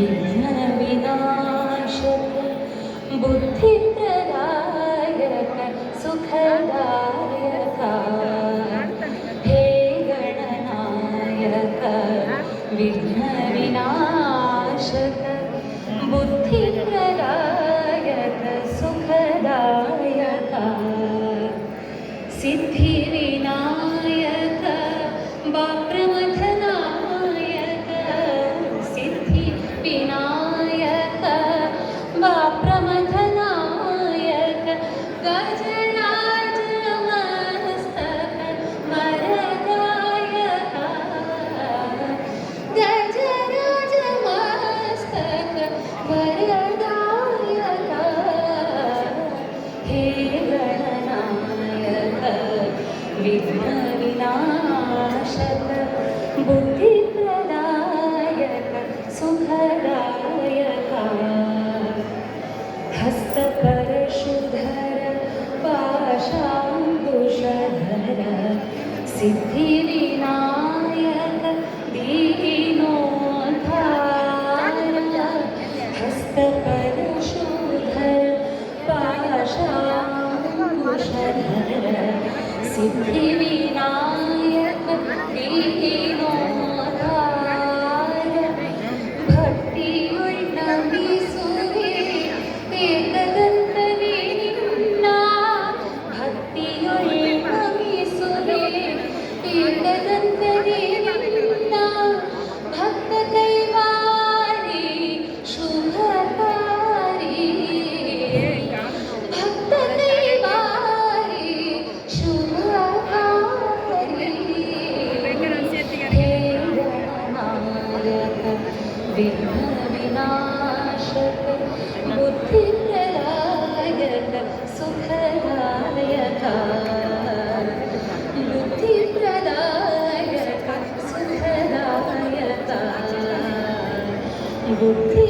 വിഘ്നവിനാശക ബുദ്ധിപ്രദായക സുഖദായക ഹേ ഗണനായക വിഘ്ന विघ्नविनाशक बुद्धिप्रदायक सुखदायक हस्तपरशुधर पाशाङ्कुशधर Siddhivinayak Sri Vinayak Sri ബുദ്ധിപ്രലായക സുഖലായക ബുദ്ധിപ്രലായക സുഖലായക ബുദ്ധി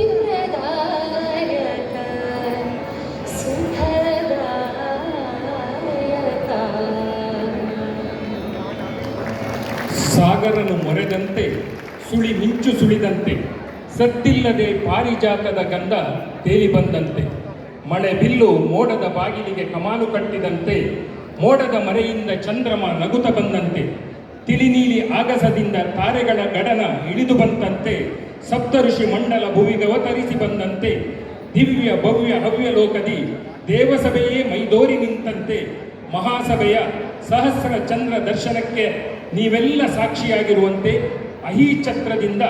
ಸಾಗರನು ಮೊರೆದಂತೆ ಸುಳಿ ಮಿಂಚು ಸುಳಿದಂತೆ ಸದ್ದಿಲ್ಲದೆ ಪಾರಿಜಾತದ ಗಂಧ ತೇಲಿ ಬಂದಂತೆ. ಮಳೆ ಬಿಲ್ಲು ಮೋಡದ ಬಾಗಿಲಿಗೆ ಕಮಾಲು ಕಟ್ಟಿದಂತೆ. ಮೋಡದ ಮರೆಯಿಂದ ಚಂದ್ರಮ ನಗುತ ಬಂದಂತೆ. ತಿಳಿನೀಲಿ ಆಗಸದಿಂದ ತಾರೆಗಳ ಗಡನ ಇಳಿದು ಬಂದಂತೆ. ಸಪ್ತಋಷಿ ಮಂಡಲ ಭುವಿಗೆ ಅವತರಿಸಿ ಬಂದಂತೆ. ದಿವ್ಯ, ಭವ್ಯ, ಹವ್ಯ ಲೋಕದಿ ದೇವಸಭೆಯೇ ಮೈದೋರಿ ನಿಂತಂತೆ. ಮಹಾಸಭೆಯ ಸಹಸ್ರ ಚಂದ್ರ ದರ್ಶನಕ್ಕೆ ನೀವೆಲ್ಲ ಸಾಕ್ಷಿಯಾಗಿರುವಂತೆ ಅಹೀಚಕ್ರದಿಂದ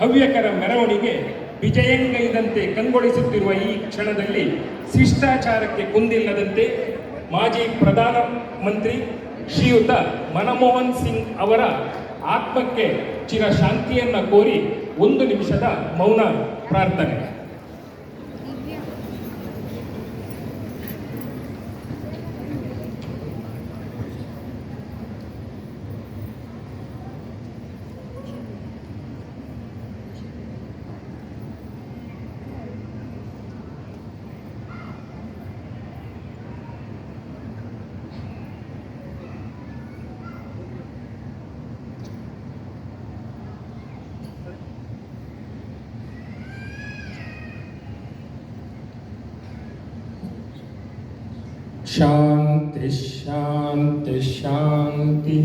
ಹವ್ಯಕರ ಮೆರವಣಿಗೆ ವಿಜಯಂಗೈದಂತೆ ಕಂಗೊಳಿಸುತ್ತಿರುವ ಈ ಕ್ಷಣದಲ್ಲಿ ಶಿಷ್ಟಾಚಾರಕ್ಕೆ ಕುಂದಿಲ್ಲದಂತೆ ಮಾಜಿ ಪ್ರಧಾನ ಮಂತ್ರಿ ಶ್ರೀಯುತ ಮನಮೋಹನ್ ಸಿಂಗ್ ಅವರ ಆತ್ಮಕ್ಕೆ ಚಿರಶಾಂತಿಯನ್ನ ಕೋರಿ ಒಂದು ನಿಮಿಷದ ಮೌನ ಪ್ರಾರ್ಥನೆ. शांति शांति शांति